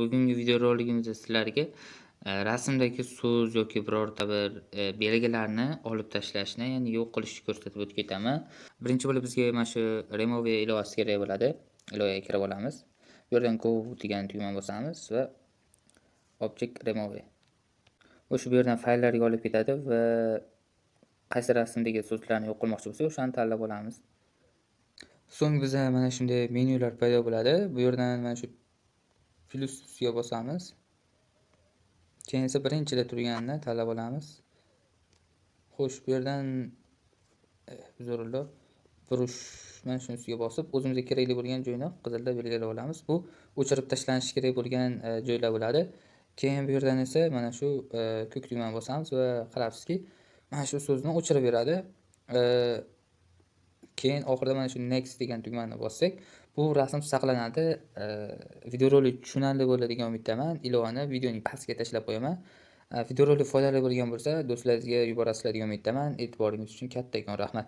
Bugungi videorolikimizda sizlarga e, rasmdagi so'z yoki birorta bir e, belgilarni olib tashlashni, ya'ni yo'q qilishni ko'rsatib o'tib ketaman. Birinchi bo'lib bizga mana shu remove ilovasi kerak bo'ladi. Ilovaga kirib olamiz. Bu yerdan go degan tugmani bosamiz va object remove. O'sha bu yerdan fayllarga olib ketadi va qaysi rasmdagi so'zlarni yo'q qilmoqchi bo'lsak, o'shani tanlab olamiz. So'ng bizga mana shunday menyular paydo bo'ladi. Bu yerdan mana shu plyus tusiga bosamiz. Keyin esa birinchida turganini tanlab olamiz. Xo'sh, bu yerdan zo'rlar burush mana shunisiga bosib, o'zimizga kerakli bo'lgan joyni qizilda belgilab olamiz. Bu o'chirib tashlanishi kerak bo'lgan e, joylar bo'ladi. Keyin bu yerdan esa mana shu e, ko'k tugmani bosamiz va qarabsizki, mana shu so'zni o'chirib beradi. Keyin oxirida mana shu next degan tugmani bossak, bu rasm saqlanadi. Videorolik tushunarli bo'ladi degan umiddaman. Ilovani videoning pastiga tashlab qo'yaman. Videorolik foydali bo'lgan bo'lsa, do'stlaringizga yuborasizlar degan umiddaman. E'tiboringiz uchun kattakon rahmat.